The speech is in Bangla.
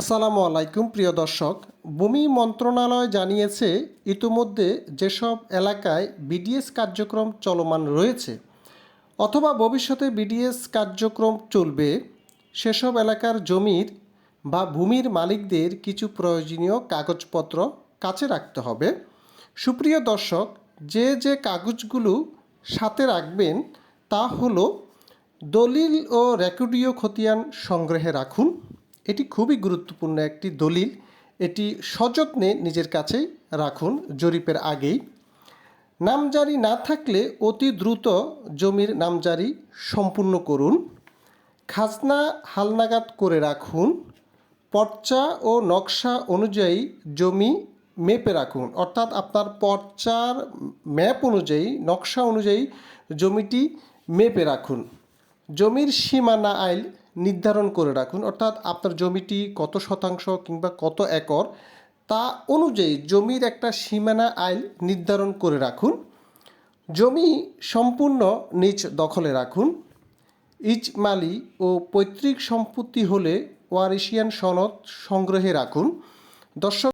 আসসালামু আলাইকুম, প্রিয় দর্শক। ভূমি মন্ত্রণালয় জানিয়েছে, ইতিমধ্যে যেসব এলাকায় বিডিএস কার্যক্রম চলমান রয়েছে অথবা ভবিষ্যতে বিডিএস কার্যক্রম চলবে, সেসব এলাকার জমির বা ভূমির মালিকদের কিছু প্রয়োজনীয় কাগজপত্র কাছে রাখতে হবে। সুপ্রিয় দর্শক, যে যে কাগজগুলো সাথে রাখবেন, তা হলো দলিল ও রেকর্ডীয় খতিয়ান সংগ্রহে রাখুন। এটি খুবই গুরুত্বপূর্ণ একটি দলিল। এটি সযত্নে নিজের কাছেই রাখুন জরিপের আগেই। নামজারি না থাকলে অতি দ্রুত জমির নামজারি সম্পূর্ণ করুন। খাজনা হালনাগাদ করে রাখুন। পর্চা ও নকশা অনুযায়ী জমি মেপে রাখুন। অর্থাৎ আপনার পর্চার ম্যাপ অনুযায়ী, নকশা অনুযায়ী জমিটি মেপে রাখুন। জমির সীমানা আইল নির্ধারণ করে রাখুন, অর্থাৎ আপনার জমিটি কত শতাংশ কিংবা কত একর, তা অনুযায়ী জমির একটা সীমানা আইল নির্ধারণ করে রাখুন। জমি সম্পূর্ণ নিজ দখলে রাখুন। ইচ মালি ও পৈতৃক সম্পত্তি হলে ওয়ারিশিয়ান সনদ সংগ্রহে রাখুন। দর্শক